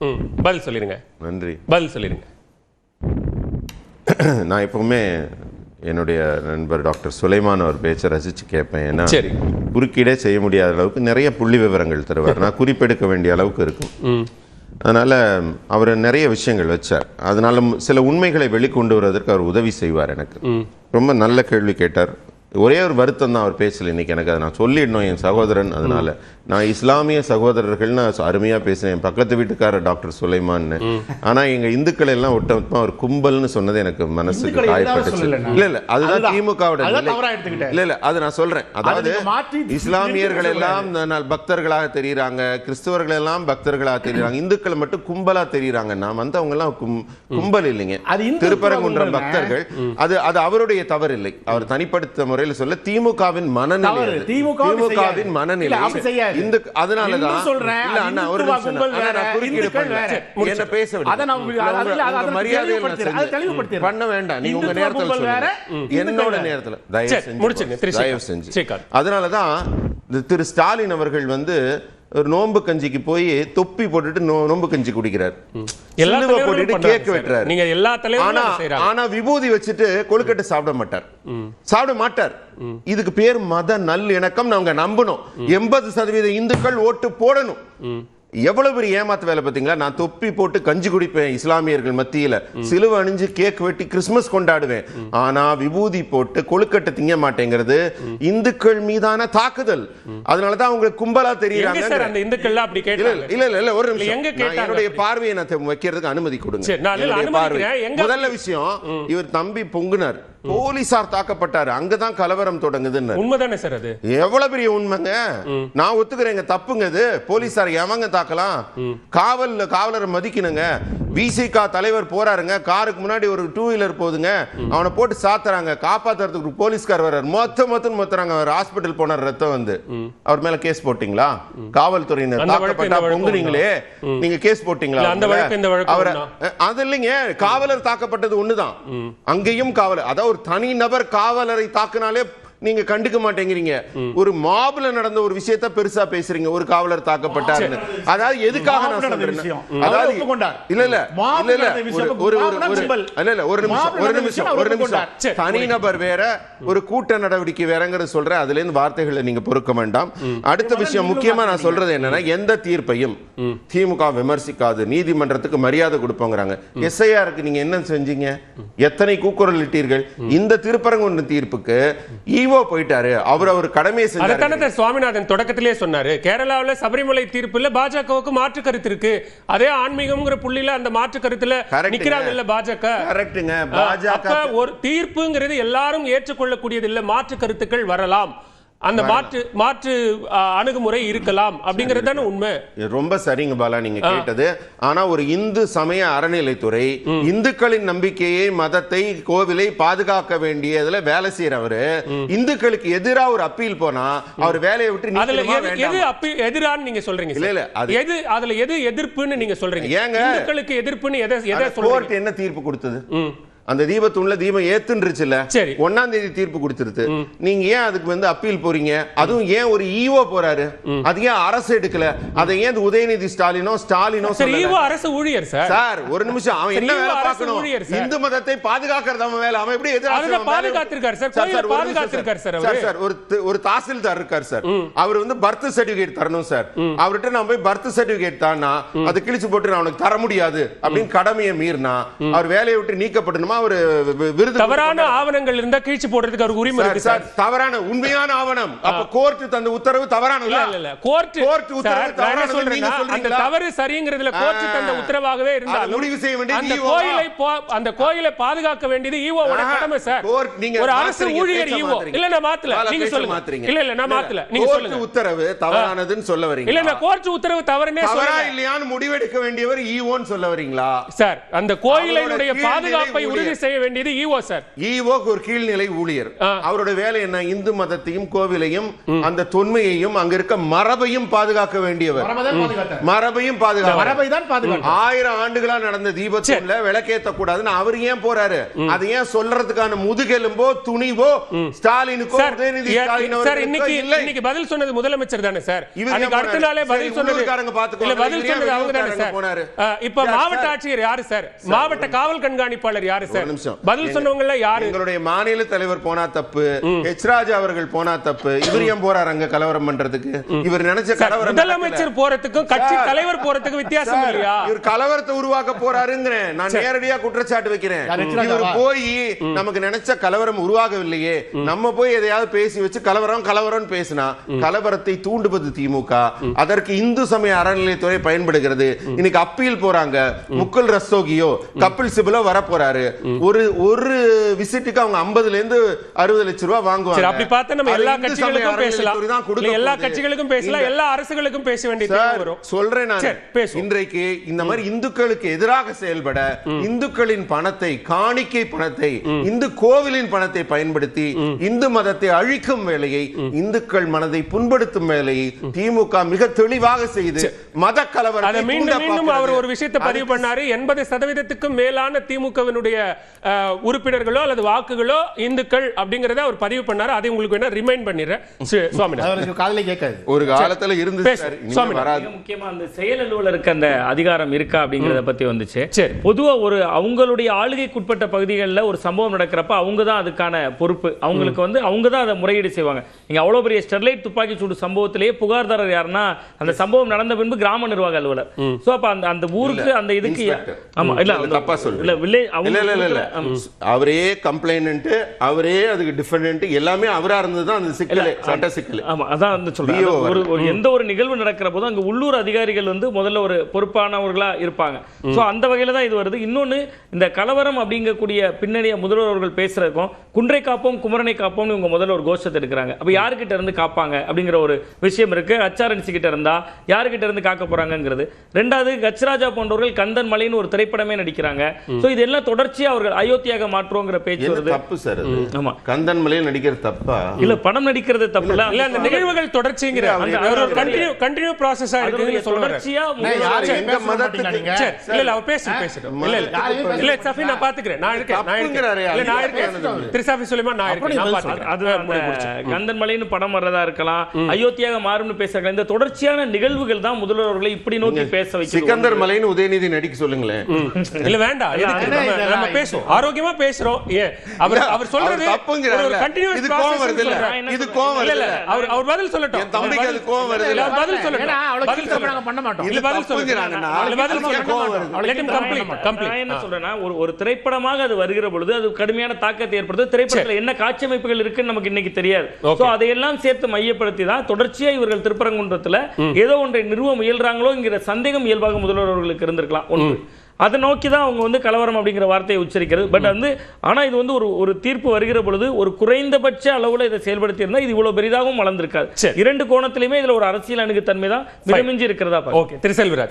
ம் பதில் சொல்லிடுங்க நன்றி. பதில் சொல்லிடுங்க நான் எப்பவுமே என்னுடைய நண்பர் டாக்டர் சுலைமான் அவர் பேச்சை ரசிச்சு கேட்பேன். ஏன்னா சரி. குறுக்கீடே செய்ய முடியாத அளவுக்கு நிறைய புள்ளி விவரங்கள் தருவார். நான் குறிப்பெடுக்க வேண்டிய அளவுக்கு இருக்கும். அதனால அவர் நிறைய விஷயங்கள் வச்சார். அதனால சில உண்மைகளை வெளிக்கொண்டு வருவதற்கு அவர் உதவி செய்வார் எனக்கு. ரொம்ப நல்ல கேள்வி கேட்டார். ஒரே ஒரு வருத்தம் தான் அவர் பேசல இன்னைக்கு. எனக்கு அதை நான் சொல்லிடணும் என் சகோதரன். அதனால நான் இஸ்லாமிய சகோதரர்கள் நான் அருமையா பேசினேன் என் பக்கத்து வீட்டுக்காரர் டாக்டர் சுலைமான்னு. ஆனா எங்க இந்துக்கள் எல்லாம் ஒட்டமொத்தமா அவர் கும்பல்னு சொன்னது எனக்கு மனசுக்கு காயப்பட்டுச்சு. இல்ல இல்ல அதுதான். திமுகவோட. இல்ல இல்ல அது நான் சொல்றேன். அதாவது இஸ்லாமியர்கள் எல்லாம் பக்தர்களாக தெரியுறாங்க. கிறிஸ்தவர்கள் எல்லாம் பக்தர்களாக தெரியுறாங்க. இந்துக்கள் மட்டும் கும்பலா தெரியுறாங்க. நான் வந்து அவங்க எல்லாம் கும்- கும்பல் இல்லைங்க. திருப்பரங்குன்றம் கும்பல்ங்க. பக்தர்கள். அது அது அவருடைய தவறு இல்லை அவர் தனிப்படுத்த முறையில் சொல்ல திமுகவின் மனநிலை திமுகவின். மனநிலை. இந்த சொல்றேன், இல்ல அது அண்ணா ஒரு நிமிஷம் நான் குறுக்கீடு. என்ன பேச விடுங்க. தெளிவுபடுத்துறேன். பண்ண வேண்டாம். நீங்க உங்க நேரத்துல சொல்லுங்க. என்னோட. நேரத்துல. தயவு செஞ்சு தயவு. செஞ்சு. அதனால தான் திரு ஸ்டாலின் அவர்கள் வந்து ஒரு நோன்பு கஞ்சிக்கு போய் தொப்பி போட்டுட்டு நோ- நோன்பு கஞ்சி குடிக்கிறார். சிலுவை போட்டுட்டு கேக். வெட்டுறாரு. நீங்க எல்லா ஆனா ஆனா விபூதி வச்சுட்டு கொழுக்கட்டை சாப்பிட மாட்டார். சாப்பிட மாட்டார். இதுக்கு பேர் மத நல்லிணக்கம். நாங்க நம்பணும். எண்பது சதவீத இந்துக்கள் ஓட்டு போடணும். எவ்வளவு பெரிய ஏமாத்து வேலை பாத்தீங்களா நான் தொப்பி போட்டு கஞ்சி குடிப்பேன் இஸ்லாமியர்கள் மத்தியில. சிலுவை அணிஞ்சு கேக் வெட்டி கிறிஸ்மஸ் கொண்டாடுவேன். ஆனா விபூதி போட்டு கொழுக்கட்டை திங்க மாட்டேங்கிறது இந்துக்கள் மீதான தாக்குதல். அதனாலதான் உங்களுக்கு கும்பலா தெரியுறாங்க. அந்த இந்துக்கள்லாம் அப்படி இல்ல இல்ல இல்ல இல்ல ஒரு நிமிஷம். என்னுடைய? பார்வையை நான் வைக்கிறதுக்கு அனுமதி கொடுங்க. முதல்ல விஷயம் இவர் தம்பி பொங்குனார். போலீசார் தாக்கப்பட்டாரு. அங்கதான் கலவரம் தொடங்குதுன்னு. உண்மைதானே சார் அது? எவ்வளவு பெரிய உண்மைங்க? நான் ஒத்துக்கிறேங்க தப்புங்க இது. போலீசார் எவங்க தாக்கலாம்? காவல்ல காவலரை மதிக்கணுங்க. விசிகா தலைவர் போறாருங்க. காருக்கு முன்னாடி ஒரு டூ வீலர் போகுதுங்க அவனை போட்டு சாத்துறாங்க. காப்பாத்துறதுக்கு போலீஸ்கார் வர்றாரு. மொத்த மொத்தம் மொத்தறாங்க. அவர் ஹாஸ்பிட்டல் போனார் ரத்தம் வந்து. அவர் மேல கேஸ் போட்டீங்களா? காவல்துறையினர் தாக்கப்பட்டா வழக்கு பொங்குனீங்களே. நீங்க கேஸ் போட்டீங்களா? அவரை அது இல்லைங்க. காவலர் தாக்கப்பட்டது ஒண்ணுதான். அங்கேயும் காவலர் அதாவது ஒரு தனி நபர் காவலரை தாக்குனாலே நீங்க கண்டுக்க மாட்டேங்கிறீங்க. ஒரு மாபுல நடந்த ஒரு விஷயத்த பெருசா பேசுறீங்க. ஒரு காவலர் தாக்கப்பட்டாருன்னு. அதாவது எதுக்காக நான் சொல்றேன். அதாவது. இல்ல இல்ல. இல்ல இல்ல. ஒரு. இல்ல இல்ல. ஒரு நிமிஷம். ஒரு நிமிஷம். ஒரு நிமிஷம். ஒப்புக்கொண்டார். சரி, தனி நபர் வேற ஒரு கூட்ட நடவடிக்கை வேறங்கிறது சொல்றேன். அதுல இருந்து வார்த்தைகளை நீங்க பொறுக்க வேண்டாம். அடுத்த விஷயம் முக்கியமா நான் சொல்றது என்னன்னா எந்த தீர்ப்பையும் திமுக விமர்சிக்காது. நீதிமன்றத்துக்கு மரியாதை கொடுப்போங்கிறாங்க. எஸ்ஐஆருக்கு நீங்க என்ன செஞ்சீங்க? எத்தனை கூக்குரல் இட்டீர்கள்? இந்த திருப்பரங்குன்ற தீர்ப்புக்கு ஈவோ போயிட்டாரு. அவர் அவர் கடமையை செஞ்சாரு. சுவாமிநாதன் தொடக்கத்திலே சொன்னாரு. கேரளாவுல சபரிமலை தீர்ப்புல பாஜகவுக்கு மாற்று கருத்து இருக்கு. அதே ஆன்மீகம்ங்கிற புள்ளியில அந்த மாற்று கருத்துல. நிக்கிறாங்கல்ல பாஜக. கரெக்ட்டுங்க பாஜக ஒரு தீர்ப்புங்கிறது எல்லாரும் ஏற்றுக்கொள்ளக்கூடியது இல்ல மாற்று கருத்துக்கள் வரலாம். அந்த மாற்று மாற்று அணுகுமுறை இருக்கலாம். அப்படிங்கிறது தானே உண்மை. ரொம்ப சரிங்க பாலா நீங்க கேட்டது. ஆனா ஒரு இந்து சமய அறநிலைத்துறை இந்துக்களின் நம்பிக்கையை மதத்தை கோவிலை பாதுகாக்க வேண்டியதுல வேலை செய்யறவரு இந்துக்களுக்கு எதிரா ஒரு அப்பீல் போனா அவர் வேலையை விட்டு அதுல எது எது வேண்டாமா? அப்பி எதிரான்னு நீங்க சொல்றீங்க இல்ல. இல்ல, அது- எது அதுல எது எதிர்ப்புன்னு நீங்க சொல்றீங்க? ஏங்க? இந்துக்களுக்கு எதிர்ப்புன்னு எதை எதை கோர்ட் என்ன தீர்ப்பு கொடுத்தது? அந்த தீபத்துள்ள தீபம் ஏத்துன்றுச்சுல சரி. ஒன்னாம் தேதி தீர்ப்பு கொடுத்துருது. நீங்க ஏன் அதுக்கு வந்து அப்பீல் போறீங்க? அதுவும் ஏன் ஒரு ஈவோ போறாரு? அது ஏன் அரசு எடுக்கல? அதை ஏன் உதயநிதி ஸ்டாலினோ ஸ்டாலினோ சரி அரசு ஊழியர் சார். சார் ஒரு நிமிஷம். அவன் சரி, என்ன வேலை பார்க்கணும்? சார். இந்து மதத்தை பாதுகாக்கிறது அவன் வேலை. அவன் எப்படி எதிராக பாதுகாத்திருக்காரு சார். நிமிஷம் பாதுகாத்திருக்காரு சார். சார் சார் ஒரு ஒரு தாசில்தார் இருக்கார் சார். அவர் வந்து பர்த் சர்டிபிகேட் தரணும் சார். அவர்கிட்ட நான் போய் பர்த் சர்டிபிகேட் தானா அது கிழிச்சு போட்டு நான் அவனுக்கு தர முடியாது அப்படின்னு கடமையை மீறினா அவர் வேலையை விட்டு நீக்கப்படணுமா? அவர் வி- விருது தவறான ஆவணங்கள் இருந்தா கீழ்ச்சி போடுறதுக்கு அவருக்கு உரிமை இருக்கு சார் தவறான உண்மையான ஆவணம். அப்ப கோர்ட் தந்த உத்தரவு தவறான இல்ல? இல்ல கோர்ட் கோர்ட் உத்தரவு சொல்றேன்னா நீங்க அந்த? தவறு சரிங்கிறதுல கோர்ட். தந்த உத்தரவாகவே இருந்தாலும் முடிவு செய்ய வேண்டியது அந்த வா? கோயிலை அந்த கோயிலை பாதுகாக்க வேண்டியது ஈவோட ஆஹா. கடமை சார். கோர்ட் நீங்க ஒரு அரசு ஊழியர் ஈவோ மாத்துறீங்க. இல்ல நான் மாத்தல. நீங்க சொல்லுங்க. மாத்துறீங்க. இல்ல இல்ல நான் மாத்தல. நீங்க கோர்ட் சொல்லுங்க. உத்தரவு தவறானதுன்னு சொல்ல வரீங்க இல்ல நான் கோர்ட் உத்தரவு தவறுனே தவறா சொல்லல. இல்லையான்னு முடிவெடுக்க வேண்டியவர் ஈவோன்னு சொல்ல வரீங்களா? சார் அந்த கோயிலினுடைய பாதுகாப்பை உறுதி ரெஜிஸ்டர் செய்ய வேண்டியது ஈஓ சார். ஈவோக்கு ஒரு கீழ்நிலை ஊழியர். ஆ. அவரோட வேலை என்ன? இந்து மதத்தையும் கோவிலையும் அந்த தொன்மையையும் அங்க இருக்க மரபையும் பாதுகாக்க வேண்டியவர். மரபையும் பாதுகாக்க மரபை தான் பாதுகாத்தார். ஆயிரம் ஆண்டுகளா நடந்த தீபத்துல விளக்கேத்த கூடாதுன்னு அவர் ஏன் போறாரு? அதை ஏன் சொல்றதுக்கான முதுகெலும்போ துணிவோ ஸ்டாலினுக்கோ உதயநிதி இன்னைக்கு பதில் சொன்னது முதலமைச்சர் தானே சார்? இவர் அன்னைக்கு ஏன் அடுத்த? நாளே பதில் சொன்னது பதில் சொன்னது அவங்க தானே சார். இப்ப மாவட்ட. ஆட்சியர் யாரு சார்? மாவட்ட காவல் கண்காணிப்பாளர் யாரு. பதில் எங்க- சொன்னவங்க எல்லாம் யாரு? எங்களுடைய மாநில தலைவர் போனா தப்பு எச் ராஜா அவர்கள் போனா தப்பு இவர் ஏன் போறாரு அங்க கலவரம் பண்றதுக்கு? இவர் நினைச்ச கலவரம் முதலமைச்சர் போறதுக்கும் கட்சி. தலைவர் போறதுக்கும் வித்தியாசம் இல்லையா? இவர் கலவரத்தை உருவாக்க போறாருங்கிறேன். நான் நேரடியா குற்றச்சாட்டு வைக்கிறேன்? இவர் போய் நமக்கு நினைச்ச கலவரம் உருவாகவில்லையே. நம்ம போய் எதையாவது பேசி வச்சு கலவரம் கலவரம் பேசினா கலவரத்தை தூண்டுவது திமுக. அதற்கு இந்து சமய அறநிலையத்துறை பயன்படுகிறது. இன்னைக்கு அப்பீல் போறாங்க. முக்குல் ரஸ்தோகியோ கபில் சிபலோ வர போறாரு ஒரு ஒரு விசிட்டுக்கு அவங்க 50 இருந்து அறுபது லட்சம் ரூபாய் வாங்குவாங்க. அப்படி பார்த்தா நம்ம எல்லா கட்சிகளுக்கும் பேசலாம். எல்லா. கட்சிகளுக்கும் பேசலாம். எல்லா அரசுகளுக்கும் பேச வேண்டிய தேவை சார், வரும். சொல்றேன் நான். இன்றைக்கு இந்த மாதிரி இந்துக்களுக்கு எதிராக செயல்பட இந்துக்களின் பணத்தை காணிக்கை பணத்தை இந்து கோவிலின் பணத்தை பயன்படுத்தி இந்து மதத்தை அழிக்கும் வேலையை இந்துக்கள் மனதை புண்படுத்தும் வேலையை திமுக மிக தெளிவாக செய்து மத கலவரத்தை மீண்டும் அவர். ஒரு விஷயத்தை பதிவு பண்ணாரு. எண்பது சதவீதத்துக்கும் மேலான திமுகவினுடைய உறுப்பினர்களோ அல்லது வாக்குகளோ இந்துக்கள் அப்படிங்கறத அவர் பதிவு பண்ணாரு. அதை உங்களுக்கு வேணா ரிமைண்ட் பண்ணிடுறேன். சுவாமிநாதன். கேட்காது. ஒரு காலத்துல இருந்து முக்கியமா அந்த செயல் அலுவலருக்கு அந்த அதிகாரம் இருக்கா அப்படிங்கறத பத்தி வந்துச்சு. சரி. பொதுவா ஒரு அவங்களுடைய ஆளுகைக்குட்பட்ட பகுதிகளில் ஒரு சம்பவம் நடக்கிறப்ப அவங்க தான் அதுக்கான பொறுப்பு. அவங்களுக்கு வந்து அவங்க தான் அதை முறையீடு செய்வாங்க. நீங்க அவ்வளவு பெரிய ஸ்டெர்லைட் துப்பாக்கி சூடு சம்பவத்திலேயே புகார்தாரர் யாருன்னா அந்த சம்பவம் நடந்த பின்பு கிராம நிர்வாக அலுவலர். சோ அப்ப அந்த அந்த ஊருக்கு அந்த இதுக்கு. ஆமா இல்ல தப்பா சொல்றீங்க. இல்ல வில்லேஜ் இல்ல இல்ல. அவரே கம்ப்ளைண்ட் அவரே அதுக்கு டிஃபரெண்ட் எல்லாமே அவரா இருந்தது தான் அந்த சிக்கல் சட்ட சிக்கல். ஆமா அதான் வந்து சொல்றேன். ஒரு எந்த ஒரு நிகழ்வு நடக்கிற போதும் அங்க உள்ளூர் அதிகாரிகள் வந்து முதல்ல ஒரு பொறுப்பானவர்களா இருப்பாங்க. சோ அந்த வகையில தான் இது வருது. இன்னொன்னு இந்த கலவரம் அப்படிங்கக்கூடிய பின்னணிய முதல்வர் அவர்கள் பேசுறதுக்கும் குன்றை காப்போம் குமரனை காப்போம்னு இவங்க முதல்ல ஒரு கோஷத்தை எடுக்கிறாங்க. அப்ப யாருக்கிட்ட இருந்து காப்பாங்க அப்படிங்கிற ஒரு விஷயம் இருக்கு. ஹச்ஆர்என்சி கிட்ட இருந்தா யாருக்கிட்ட இருந்து காக்க போறாங்கங்கிறது. ரெண்டாவது கச்ராஜா போன்றவர்கள் கந்தன் மலைன்னு ஒரு திரைப்படமே நடிக்கிறாங்க. சோ இதெல்லாம் தொடர்ச்சியா அவர்கள் அயோத்தியாக மாற்றுவோங்கிற பேச்சு வருது. தப்பு சார் அது? ஆமா. கந்தன் மலையில் நடிக்கிறது தப்பா? இல்ல படம் நடிக்கிறது தப்பு இல்ல. இல்ல அந்த நிகழ்வுகள் தொடர்ச்சிங்கிற அந்த கண்டினியூ கண்டினியூ ப்ராசஸா இருக்குன்னு தொடர்ச்சியா எங்க மதத்துக்கு- இல்ல இல்ல அவர் பேசு பேசட்டும் இல்ல இல்ல சஃபி நான் பாத்துக்கிறேன். நான் இருக்கேன் நான் இருக்கேன். நான் இருக்கேன். பேசட்டும். திரு சஃபி சுலைமான் நான் இருக்கேன். நான் அப்படி பாத்துக்கிறேன். அது அந்த கந்தன் மலைன்னு படம் வர்றதா இருக்கலாம். அயோத்தியாக மாறும்னு பேசுறாங்க இந்த தொடர்ச்சியான நிகழ்வுகள் தான் முதல்வர் அவர்களை இப்படி நோக்கி பேச வைக்கிறது. சிக்கந்தர் மலைன்னு உதயநிதி நடிக்க சொல்லுங்களேன். இல்ல வேண்டாம். நம்ம-. பேசுவோம் ஆரோக்கியமா பேசுறோம் அவர் அவர் சொல்றது இது கோவம் வருது இல்ல? இது கோவம் இல்ல, இல்ல, வருது இல்ல? அவர் அவர் பதில் சொல்லட்டும் என் தம்பிக்கு அது கோவம் வருது இல்ல, பதில் சொல்லட்டும் அவ்வளவு பதில். நாங்க பண்ண மாட்டோம். இல்ல, பதில். இல்ல, பதில் சொல்லட்டும். கோவம் வருது. அவ்வளவு Let him கீழ்த்தரமா complete, பண்ண complete. நான் என்ன. சொல்றேன்னா ஒரு ஒரு திரைப்படமாக அது வருகிற பொழுது அது கடுமையான தாக்கத்தை ஏற்படுத்து திரைப்படத்துல என்ன காட்சி அமைப்புகள் இருக்குன்னு நமக்கு இன்னைக்கு தெரியாது. சோ அதையெல்லாம் சேர்த்து மையப்படுத்தி தான் தொடர்ச்சியா இவர்கள் திருப்பரங்குன்றத்துல ஏதோ ஒன்றை நிறுவ முயல்றாங்களோங்கிற சந்தேகம் இயல்பாக முதல்வர் அவர்களுக்கு இருந்திருக்கலாம் ஒன்று அதை நோக்கி தான் அவங்க வந்து கலவரம் அப்படிங்கிற வார்த்தையை உச்சரிக்கிறது. பட் வந்து ஆனா இது வந்து ஒரு ஒரு தீர்ப்பு வருகிற பொழுது ஒரு குறைந்தபட்ச அளவுல இதை செயல்படுத்தி இருந்தா இது இவ்வளவு பெரிதாகவும் வளர்ந்திருக்காது. இரண்டு கோணத்திலுமே இதுல ஒரு அரசியல் அணுகுத்தன்மை தான் மிதமிஞ்சி இருக்கிறதா. ஓகே திரு செல்வராஜ்